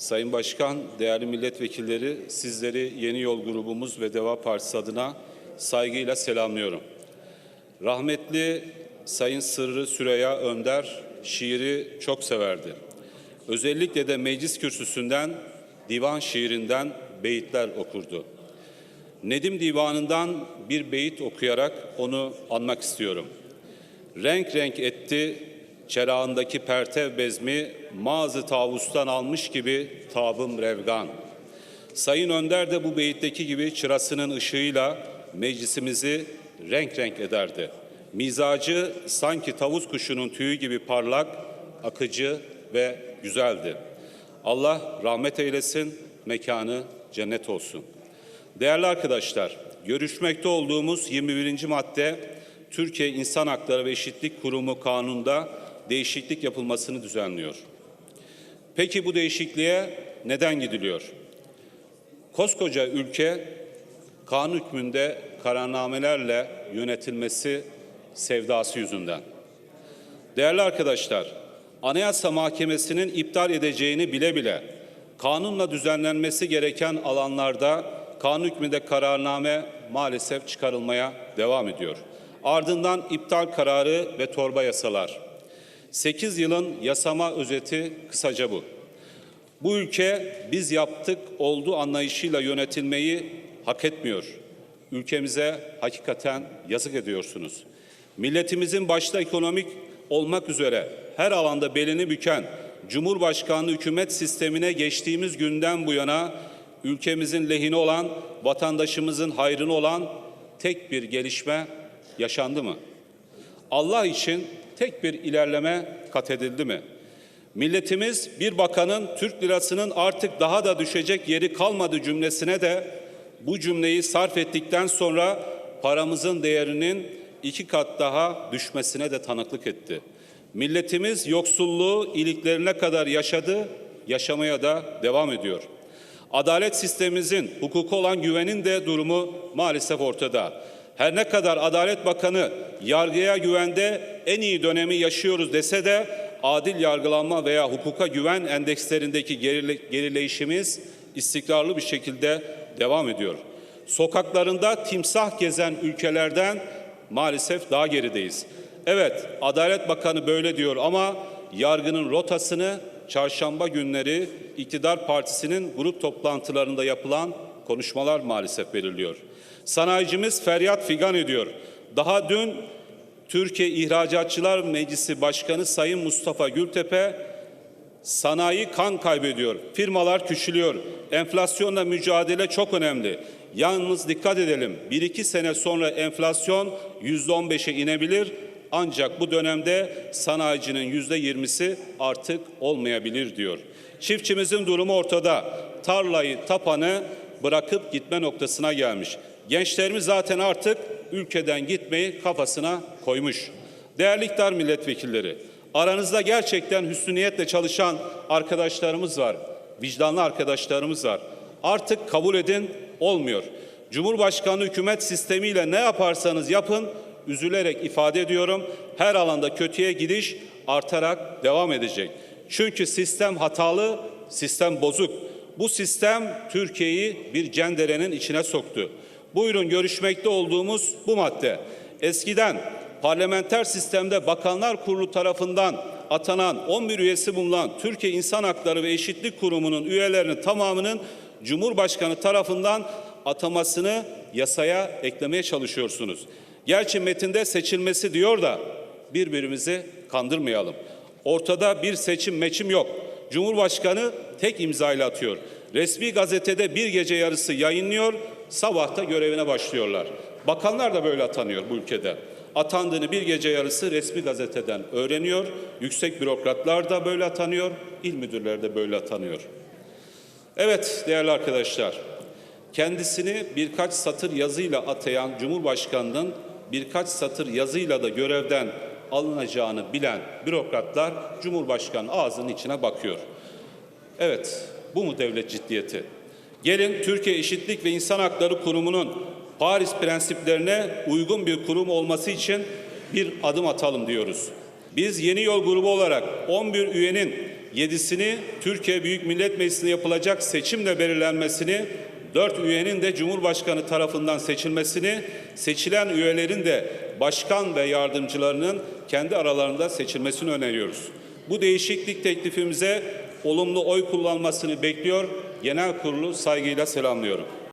Sayın Başkan, değerli milletvekilleri, sizleri Yeni Yol grubumuz ve Deva Partisi adına saygıyla selamlıyorum. Rahmetli Sayın Sırrı Süreyya Önder şiiri çok severdi. Özellikle de meclis kürsüsünden, divan şiirinden beyitler okurdu. Nedim Divanı'ndan bir beyit okuyarak onu anmak istiyorum. Renk renk etti çerağındaki pertev bezmi mağazı tavustan almış gibi tabım revgan. Sayın Önder de bu beyitteki gibi çırasının ışığıyla meclisimizi renk renk ederdi. Mizacı sanki tavus kuşunun tüyü gibi parlak, akıcı ve güzeldi. Allah rahmet eylesin, mekanı cennet olsun. Değerli arkadaşlar, görüşmekte olduğumuz 21. madde Türkiye İnsan Hakları ve Eşitlik Kurumu kanununda değişiklik yapılmasını düzenliyor. Peki bu değişikliğe neden gidiliyor? Koskoca ülke kanun hükmünde kararnamelerle yönetilmesi sevdası yüzünden. Değerli arkadaşlar, Anayasa Mahkemesi'nin iptal edeceğini bile bile kanunla düzenlenmesi gereken alanlarda kanun hükmünde kararname maalesef çıkarılmaya devam ediyor. Ardından iptal kararı ve torba yasalar. 8 yılın yasama özeti kısaca bu. Bu ülke biz yaptık oldu anlayışıyla yönetilmeyi hak etmiyor. Ülkemize hakikaten yazık ediyorsunuz. Milletimizin başta ekonomik olmak üzere her alanda belini büken Cumhurbaşkanlığı hükümet sistemine geçtiğimiz günden bu yana ülkemizin lehine olan, vatandaşımızın hayrına olan tek bir gelişme yaşandı mı? Allah için tek bir ilerleme kat edildi mi? Milletimiz bir bakanın Türk lirasının artık daha da düşecek yeri kalmadı cümlesine de bu cümleyi sarf ettikten sonra paramızın değerinin iki kat daha düşmesine de tanıklık etti. Milletimiz yoksulluğu iliklerine kadar yaşadı, yaşamaya da devam ediyor. Adalet sistemimizin hukuka olan güvenin de durumu maalesef ortada. Her ne kadar Adalet Bakanı yargıya güvende en iyi dönemi yaşıyoruz dese de adil yargılanma veya hukuka güven endekslerindeki gerile, gerileyişimiz istikrarlı bir şekilde devam ediyor. Sokaklarında timsah gezen ülkelerden maalesef daha gerideyiz. Evet, Adalet Bakanı böyle diyor ama yargının rotasını çarşamba günleri iktidar partisinin grup toplantılarında yapılan konuşmalar maalesef belirliyor. Sanayicimiz feryat figan ediyor. Daha dün Türkiye İhracatçılar Meclisi Başkanı Sayın Mustafa Gültepe sanayi kan kaybediyor. Firmalar küçülüyor. Enflasyonla mücadele çok önemli. Yalnız dikkat edelim. 1-2 sene sonra enflasyon %15'e inebilir. Ancak bu dönemde sanayicinin %20'si artık olmayabilir diyor. Çiftçimizin durumu ortada. Tarlayı, tapanı bırakıp gitme noktasına gelmiş. Gençlerimiz zaten artık ülkeden gitmeyi kafasına koymuş. Değerli iktidar milletvekilleri, aranızda gerçekten hüsnü niyetle çalışan arkadaşlarımız var, vicdanlı arkadaşlarımız var. Artık kabul edin, olmuyor. Cumhurbaşkanı hükümet sistemiyle ne yaparsanız yapın, üzülerek ifade ediyorum, her alanda kötüye gidiş artarak devam edecek. Çünkü sistem hatalı, sistem bozuk. Bu sistem Türkiye'yi bir cenderenin içine soktu. Buyurun görüşmekte olduğumuz bu madde. Eskiden parlamenter sistemde Bakanlar Kurulu tarafından atanan 11 üyesi bulunan Türkiye İnsan Hakları ve Eşitlik Kurumu'nun üyelerinin tamamının Cumhurbaşkanı tarafından atamasını yasaya eklemeye çalışıyorsunuz. Gerçi metinde seçilmesi diyor da birbirimizi kandırmayalım. Ortada bir seçim meçim yok. Cumhurbaşkanı tek imzayla atıyor. Resmi gazetede bir gece yarısı yayınlıyor, sabahta görevine başlıyorlar. Bakanlar da böyle atanıyor bu ülkede. Atandığını bir gece yarısı resmi gazeteden öğreniyor. Yüksek bürokratlar da böyle atanıyor, il müdürleri de böyle atanıyor. Evet değerli arkadaşlar, kendisini birkaç satır yazıyla atayan Cumhurbaşkanı'nın birkaç satır yazıyla da görevden alınacağını bilen bürokratlar Cumhurbaşkanı ağzının içine bakıyor. Evet, bu mu devlet ciddiyeti? Gelin Türkiye Eşitlik ve İnsan Hakları Kurumu'nun Paris prensiplerine uygun bir kurum olması için bir adım atalım diyoruz. Biz Yeni Yol grubu olarak 11 üyenin yedisini Türkiye Büyük Millet Meclisi'nde yapılacak seçimle belirlenmesini, dört üyenin de Cumhurbaşkanı tarafından seçilmesini, seçilen üyelerin de başkan ve yardımcılarının kendi aralarında seçilmesini öneriyoruz. Bu değişiklik teklifimize olumlu oy kullanmasını bekliyor. Genel kurulu saygıyla selamlıyorum.